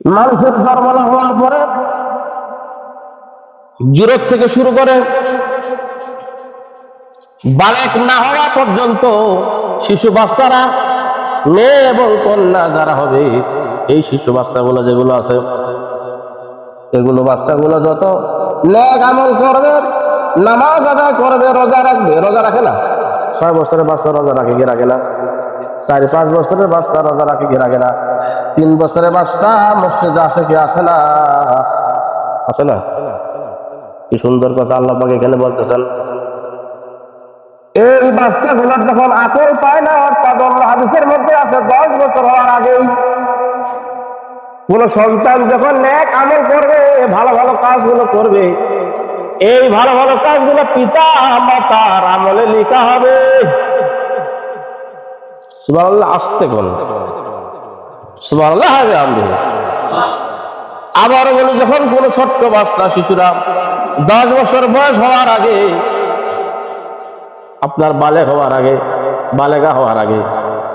মানুষের জন্মলা হওয়ার পরে জিরোর থেকে শুরু করে বালেক না হওয়া পর্যন্ত শিশু বাচ্চারা মেয়ে এবং কন্যা যারা হবে, এই শিশু বাচ্চাগুলো যেগুলো আছে, এগুলো বাচ্চাগুলো যত ন্যাক আমল করবে, নামাজ আদায় করবে, রোজা রাখবে, রোজা রাখে না? ছয় বছরের বাচ্চা রোজা রাখে, কি রাখে না? চারি পাঁচ বছরের বাচ্চা রোজা রাখে, কি রাখে না? তিন বছরের বাচ্চা মসজিদে আসে কি আসে না? আসে না? কি সুন্দর কথা আল্লাহ পাক এখানে বলতেছেন। এই বাচ্চাগুলোর যখন আকল পায় না অর্থাৎ অন্য হাদিসের মধ্যে আছে দশ বছর হওয়ার আগেই কোন সন্তান যখন ন্যাক আমল করবে ভালো ভালো কাজগুলো করবে। এই ভালো ভালো কাজগুলো পিতা মাতার আমলে লেখা হবে। সুবহানাল্লাহ আসতে কোন আবার বলি, যখন কোন ছোট্ট বাচ্চা, শিশুরা দশ বছর বয়স হওয়ার আগে, আপনার বালে হওয়ার আগে, বালেগা হওয়ার আগে,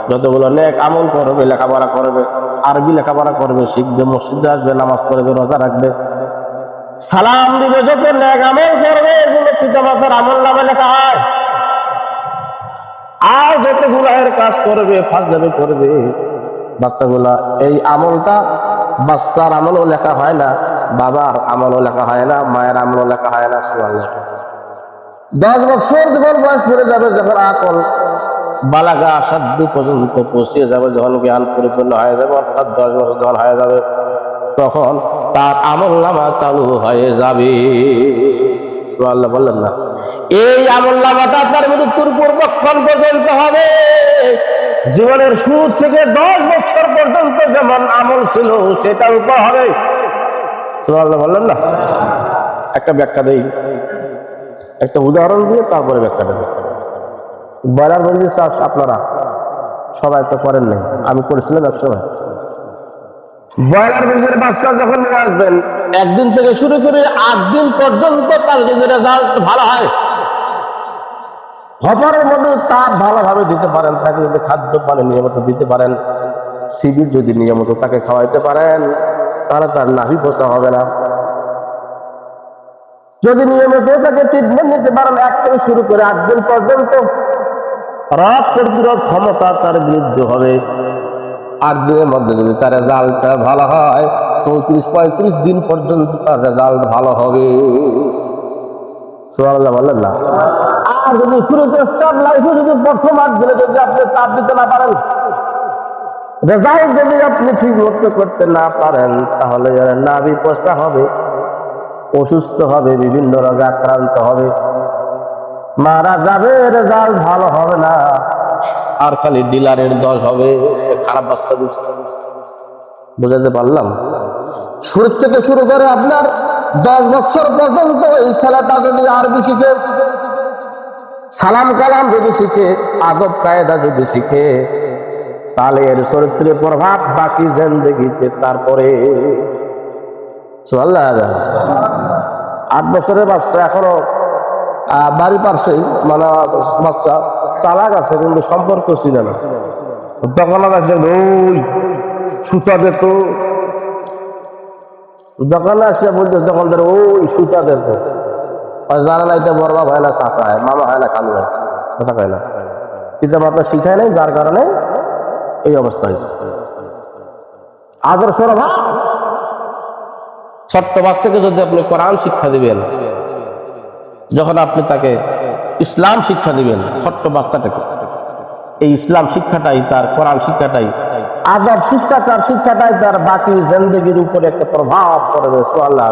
যতগুলো নেক আমল করবে, লেখাপড়া করবে, আরবি লেখাপড়া করবে, শিখবে, মসজিদে আসবে, নামাজ করবে রোজা রাখবে, সালাম দিবে, যত নেক আমল করবে, এগুলো পিতা মাতার আমল নামে লেখা হয়। আর যত গুনাহের কাজ করবে, ফাজলামি করবে বাচ্চাগুলা, এই আমলটা বাচ্চার আমলও লেখা হয় না, বাবার আমলও লেখা হয় না, মায়ের আমলও লেখা হয় না, সুবহানাল্লাহ। দশ বছর যখন বয়স পড়ে যাবে, যখন আকল বালাগা সাধ্য পর্যন্ত পৌঁছিয়ে যাবে, যখন জ্ঞান পরিপূর্ণ হয়ে যাবে, অর্থাৎ দশ বছর যখন হয়ে যাবে, তখন তার আমল নামা চালু হয়ে যাবে। বললেন না। এই আমল নামাটা তার মৃত্যুর পূর্বক্ষণ পর্যন্ত হবে। জীবনের শুরু থেকে দশ বছর পর্যন্ত যেমন আমল ছিল, সেটা উপর হবে। বললেন না? একটা ব্যাখ্যা দেই। একটা উদাহরণ দিয়ে তারপরে ব্যাখ্যা দেব। ব্রয়লার মুরগির চাষ আপনারা সবাই তো করেন নাই, আমি করেছিলাম এক সময়। ব্রয়লার মুরগির বাচ্চা যখন নিয়ে আসবেন, একদিন থেকে শুরু করে আট দিন পর্যন্ত তার যদি রেজাল্ট ভালো হয়। হপারের মধ্যে তাপ ভালোভাবে দিতে পারেন, তাকে যদি খাদ্য পানি নিয়মিত দিতে পারেন, শিবির যদি নিয়মিত তাকে খাওয়াইতে পারেন, তাহলে তার নাভি পোষা হবে না। যদি নিয়মিত তাকে ট্রিটমেন্ট নিতে পারেন, এক থেকে শুরু করে আট দিন পর্যন্ত, রোগ প্রতিরোধ ক্ষমতা তার বৃদ্ধি হবে। আট দিনের মধ্যে যদি তার রেজাল্টটা ভালো হয়, চৌত্রিশ, পঁয়ত্রিশ দিন পর্যন্ত তার রেজাল্ট ভালো হবে। সুবহানাল্লাহ বললেন না? আর যদি শুরুতে স্টার লাইফে যদি প্রথম আট দিনে যদি আপনি তাপ দিতে না পারেন রেজাল্ট যদি আপনি ঠিক মতো করতে না পারেন, তাহলে নাভি পোষা হবে, অসুস্থ হবে, বিভিন্ন রোগে আক্রান্ত হবে। মারা যাবে রেজাল্ট ভালো হবে না। আর খালি ডিলারের দশ হবে, খারাপ বাচ্চা বুঝাতে পারলাম? শুরু থেকে শুরু করে আপনার দশ বছর পর্যন্ত এই ছেলেটা যদি আর আরবি শিখে সালাম কালাম যদি শিখে, আদব কায়দা যদি শিখে, তাহলে এর চরিত্রে প্রভাব বাকি জেন্দেগিতে তারপরে। আট বছরের বাচ্চা এখনও বাড়ির পাশেই মানে বাচ্চা চালাক আছে, কিন্তু সম্পর্ক ছিল না। দোকানে আছে ওই সুতা দে তো দোকানে আসে বলতে, দোকানদার, ওই সুতা দে তো আর জানা নাই তো বড় বাবা হয় না চাষা হয় মামা হয় না খালু হয় কথা কয় না? পিতা মাতা শিখায় নাই, যার কারণে এই অবস্থা হয়েছে আদর্শ অভাব। ছোট্ট বাচ্চাকে যদি আপনি কোরআন শিক্ষা দিবেন, যখন আপনি তাকে ইসলাম শিক্ষা দিবেন, ছোট্ট বাচ্চাটাকে, এই ইসলাম শিক্ষাটাই, তার কোরআন শিক্ষাটাই আদব শিষ্টাচার শিক্ষাটাই তার বাকি জিন্দগির উপরে একটা প্রভাব পড়বে সোয়াল্লাহ